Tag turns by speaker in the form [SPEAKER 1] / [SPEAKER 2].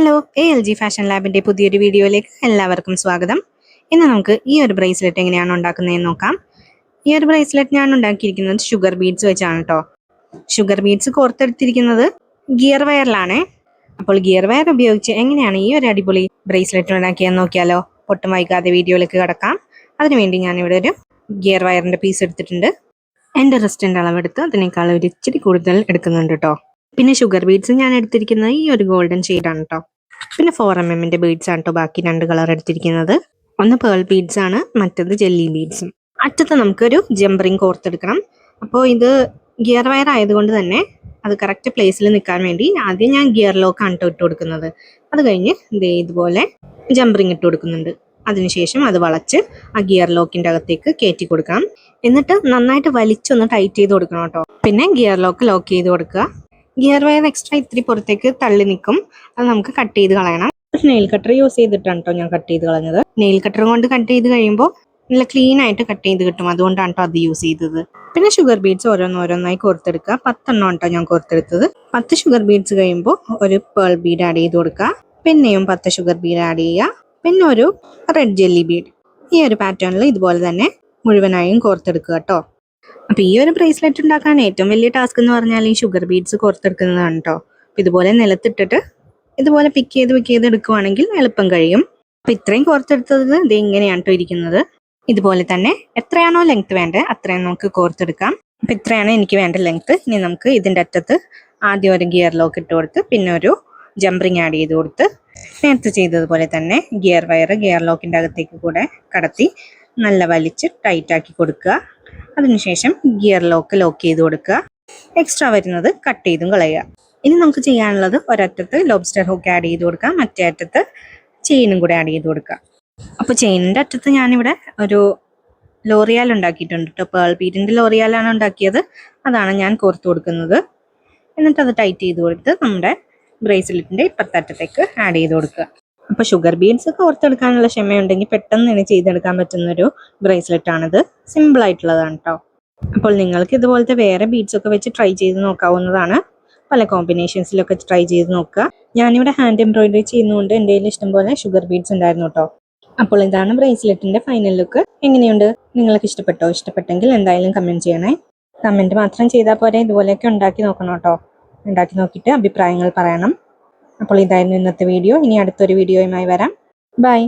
[SPEAKER 1] hello A L G fashion ലാബിൻ്റെ പുതിയൊരു വീഡിയോയിലേക്ക് എല്ലാവർക്കും സ്വാഗതം ഇന്ന് നമുക്ക് ഈ ഒരു ബ്രേസ്ലെറ്റ് എങ്ങനെയാണ് ഉണ്ടാക്കുന്നതെന്ന് നോക്കാം ഈ ഒരു ബ്രേസ്ലെറ്റ് ഞാൻ ഉണ്ടാക്കിയിരിക്കുന്നത് ഷുഗർ ബീഡ്സ് വെച്ചാണ് കേട്ടോ ഷുഗർ ബീഡ്സ് കോർത്തെടുത്തിരിക്കുന്നത് ഗിയർ വയറിലാണ് അപ്പോൾ ഗിയർ വയർ ഉപയോഗിച്ച് എങ്ങനെയാണ് ഈ ഒരു അടിപൊളി ബ്രേസ്ലെറ്റ് ഉണ്ടാക്കിയെന്ന് നോക്കിയാലോ ഒട്ടും വൈകാതെ വീഡിയോയിലേക്ക് കടക്കാം അതിനുവേണ്ടി ഞാനിവിടെ ഒരു ഗിയർ വയറിൻ്റെ പീസ് എടുത്തിട്ടുണ്ട് എൻ്റെ റിസ്റ്റിൻ്റെ അളവെടുത്ത് അതിനേക്കാൾ ഒരു ഇച്ചിരി കൂടുതൽ എടുക്കുന്നുണ്ട് കേട്ടോ പിന്നെ ഷുഗർ ബീഡ്സ് ഞാൻ എടുത്തിരിക്കുന്നത് ഈ ഒരു ഗോൾഡൻ ഷെയ്ഡാണ് കേട്ടോ പിന്നെ ഫോർ എം എമ്മിന്റെ ബീഡ്സ് ആണ് കേട്ടോ ബാക്കി രണ്ട് കളർ എടുത്തിരിക്കുന്നത് ഒന്ന് പേൾ ബീഡ്സ് ആണ് മറ്റത് ജെല്ലി ബീഡ്സും അറ്റത്ത് നമുക്കൊരു ജംബറിങ് കോർത്തെടുക്കണം അപ്പോൾ ഇത് ഗിയർ വയർ ആയതുകൊണ്ട് തന്നെ അത് കറക്റ്റ് പ്ലേസിൽ നിൽക്കാൻ വേണ്ടി ആദ്യം ഞാൻ ഗിയർ ലോക്ക് ആണ് ഇട്ട് കൊടുക്കുന്നത് അത് കഴിഞ്ഞ് ദേ ഇതുപോലെ ജംബറിങ് ഇട്ട് കൊടുക്കുന്നുണ്ട് അതിനുശേഷം അത് വളച്ച് ആ ഗിയർ ലോക്കിൻ്റെ അകത്തേക്ക് കയറ്റി കൊടുക്കാം എന്നിട്ട് നന്നായിട്ട് വലിച്ചൊന്ന് ടൈറ്റ് ചെയ്ത് കൊടുക്കണം കേട്ടോ പിന്നെ ഗിയർ ലോക്ക് ലോക്ക് ചെയ്ത് കൊടുക്കുക ഗിയർ വയർ എക്സ്ട്രാ ഇത്തിരി പുറത്തേക്ക് തള്ളി നിൽക്കും അത് നമുക്ക് കട്ട് ചെയ്ത് കളയണം നെയിൽ കട്ടർ യൂസ് ചെയ്തിട്ടാണ് കേട്ടോ ഞാൻ കട്ട് ചെയ്ത് കളഞ്ഞത് നെയിൽ കട്ടർ കൊണ്ട് കട്ട് ചെയ്ത് കഴിയുമ്പോൾ നല്ല ക്ലീൻ ആയിട്ട് കട്ട് ചെയ്ത് കിട്ടും അതുകൊണ്ടാണ് കേട്ടോ അത് യൂസ് ചെയ്തത് പിന്നെ ഷുഗർ ബീഡ്സ് ഓരോന്നോരോന്നായി കോർത്തെടുക്കുക പത്തെണ്ണം കേട്ടോ ഞാൻ കോർത്തെടുത്തത് പത്ത് ഷുഗർ ബീഡ്സ് കഴിയുമ്പോൾ ഒരു പേൾ ബീഡ് ആഡ് ചെയ്ത് കൊടുക്കുക പിന്നെയും പത്ത് ഷുഗർ ബീഡ് ആഡ് ചെയ്യുക പിന്നെ ഒരു റെഡ് ജെല്ലി ബീഡ് ഈ ഒരു പാറ്റേണിൽ ഇതുപോലെ തന്നെ മുഴുവനായും കോർത്തെടുക്കുക കേട്ടോ അപ്പോൾ ഈ ഒരു ബ്രേസ്ലെറ്റ് ഉണ്ടാക്കാൻ ഏറ്റവും വലിയ ടാസ്ക് എന്ന് പറഞ്ഞാൽ ഈ ഷുഗർ ബീഡ്സ് കോർത്തെടുക്കുന്നതാണ് കേട്ടോ അപ്പോൾ ഇതുപോലെ നിലത്തിട്ടിട്ട് ഇതുപോലെ പിക്ക് ചെയ്ത് പിക്ക് ചെയ്ത് എടുക്കുവാണെങ്കിൽ എളുപ്പം കഴിയും അപ്പോൾ ഇത്രയും കോർത്തെടുത്തത് ഇത് ഇങ്ങനെയാണ് ഇരിക്കുന്നത് ഇതുപോലെ തന്നെ എത്രയാണോ ലെങ്ത് വേണ്ടത് അത്രയും നമുക്ക് കോർത്തെടുക്കാം അപ്പൊ ഇത്രയാണ് എനിക്ക് വേണ്ട ലെങ്ത് ഇനി നമുക്ക് ഇതിന്റെ അറ്റത്ത് ആദ്യം ഒരു ഗിയർ ലോക്ക് ഇട്ട് കൊടുത്ത് പിന്നെ ഒരു ജംപറിങ് ആഡ് ചെയ്ത് കൊടുത്ത് നേരത്തെ ചെയ്തതുപോലെ തന്നെ ഗിയർ വയർ ഗിയർ ലോക്കിന്റെ അകത്തേക്ക് കൂടെ കടത്തി നല്ല വലിച്ച് ടൈറ്റാക്കി കൊടുക്കുക അതിനുശേഷം ഗിയർ ലോക്ക് ലോക്ക് ചെയ്ത് കൊടുക്കുക എക്സ്ട്രാ വരുന്നത് കട്ട് ചെയ്തും കളയുക ഇനി നമുക്ക് ചെയ്യാനുള്ളത് ഒരറ്റത്ത് ലോബ്സ്റ്റർ ഹുക്ക് ആഡ് ചെയ്ത് കൊടുക്കുക മറ്റേ അറ്റത്ത് ചെയിനും കൂടെ ആഡ് ചെയ്ത് കൊടുക്കുക അപ്പോൾ ചെയിനിൻ്റെ അറ്റത്ത് ഞാനിവിടെ ഒരു ലോറിയാൽ ഉണ്ടാക്കിയിട്ടുണ്ട് കേട്ടോ പേൾ പീറ്റിൻ്റെ ലോറിയാലാണ് ഉണ്ടാക്കിയത് അതാണ് ഞാൻ കോർത്ത് കൊടുക്കുന്നത് എന്നിട്ട് അത് ടൈറ്റ് ചെയ്ത് കൊടുത്ത് നമ്മുടെ ബ്രേസ്ലെറ്റിൻ്റെ ഇപ്പുറത്തറ്റത്തേക്ക് ആഡ് ചെയ്ത് കൊടുക്കുക അപ്പോൾ ഷുഗർ ബീൻസ് ഒക്കെ ഓർത്തെടുക്കാനുള്ള ക്ഷമയുണ്ടെങ്കിൽ പെട്ടെന്ന് തന്നെ ചെയ്തെടുക്കാൻ ഒരു ബ്രേസ്ലെറ്റ് ആണിത് സിമ്പിൾ ആയിട്ടുള്ളതാണ് കേട്ടോ അപ്പോൾ നിങ്ങൾക്ക് ഇതുപോലത്തെ വേറെ ബീഡ്സ് ഒക്കെ വെച്ച് ട്രൈ ചെയ്ത് നോക്കാവുന്നതാണ് പല കോമ്പിനേഷൻസിലൊക്കെ ട്രൈ ചെയ്ത് നോക്കുക ഞാനിവിടെ ഹാൻഡ് എംബ്രോയിഡറി ചെയ്യുന്നതുകൊണ്ട് എൻ്റെ കയ്യിൽ ഇഷ്ടംപോലെ ഷുഗർ ബീഡ്സ് ഉണ്ടായിരുന്നു കേട്ടോ അപ്പോൾ ഇതാണ് ബ്രേസ്ലെറ്റിൻ്റെ ഫൈനൽ ലുക്ക് എങ്ങനെയുണ്ട് നിങ്ങൾക്ക് ഇഷ്ടപ്പെട്ടോ ഇഷ്ടപ്പെട്ടെങ്കിൽ എന്തായാലും കമൻറ്റ് ചെയ്യണേ കമൻറ്റ് മാത്രം ചെയ്താൽ പോരെ ഇതുപോലെയൊക്കെ ഉണ്ടാക്കി നോക്കണം കേട്ടോ ഉണ്ടാക്കി നോക്കിയിട്ട് അഭിപ്രായങ്ങൾ പറയണം അപ്പോൾ ഇതായിരുന്നു ഇന്നത്തെ വീഡിയോ ഇനി അടുത്തൊരു വീഡിയോയുമായി വരാം ബൈ